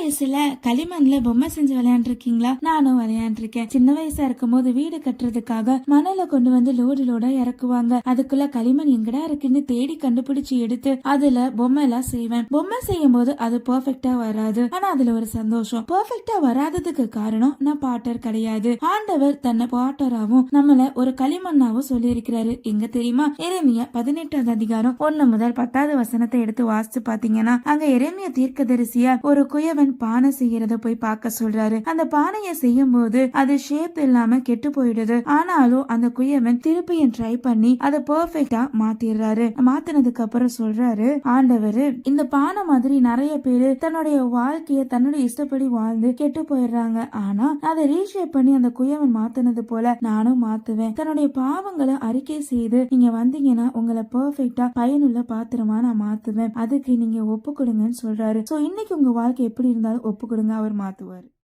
வயசுல களிமண்ல பொம்மை செஞ்சு விளையாண்டுருக்கீங்களா? நானும் விளையாண்டுருக்கேன். சின்ன வயசா இருக்கும்போது வீடு கட்டுறதுக்காக மணல கொண்டு வந்து லோடு லோடா இறக்குவாங்க. அதுக்குள்ள களிமண் எங்கடா இருக்குன்னு தேடி கண்டுபிடிச்சு எடுத்து அதுல பொம்மை எல்லாம் செய்வேன். பொம்மை செய்யும் போது அது பெர்ஃபெக்டா வராது. ஆனா அதுல ஒரு சந்தோஷம். பெர்ஃபெக்டா வராததுக்கு காரணம் நான் பாட்டர் கிடையாது. ஆண்டவர் தன்னை பாட்டராவும் நம்மள ஒரு களிமண்ணாவும் சொல்லியிருக்கிறாரு. எங்க தெரியுமா? எரேமியா பதினெட்டாவது அதிகாரம் ஒன்னு முதல் பத்தாவது வசனத்தை எடுத்து வாசிச்சு பாத்தீங்கன்னா அங்க எரேமியா தீர்க்கதரிசியா ஒரு குயவன் பானை செய்யறத போய் பார்க்க சொல்றாரு. அந்த பானையை செய்யும் போது அது ஷேப் இல்லாம கெட்டு போயிடுது. ஆனாலும் அந்த குயவன் திருப்பியும் ட்ரை பண்ணி அதை பெர்ஃபெக்ட்டா மாத்திடுறாரு. மாத்தினதுக்கு அப்புறம் சொல்றாரு ஆண்டவரு இந்த பானை மாதிரி நிறைய பேரு தன்னுடைய வாழ்க்கைய தன்னுடைய இஷ்டப்படி வாழ்ந்து கெட்டு போயிடுறாங்க. ஆனா அதை ரீஷேப் பண்ணி அந்த குயவன் மாத்தினது போல நானும் மாத்துவேன். தன்னுடைய பாவங்களை அறிக்கை செய்து நீங்க வந்தீங்கன்னா உங்களை பெர்ஃபெக்ட்டா பயனுள்ள பாத்திரமா நான் மாத்துவேன். அதுக்கு நீங்க ஒப்பு கொடுங்கன்னு சொல்றாரு. சோ இன்னைக்கு உங்க வாழ்க்கை எப்படி இருந்தாலும் ஒப்பு கொடுங்க அவர் மாத்துவாரு.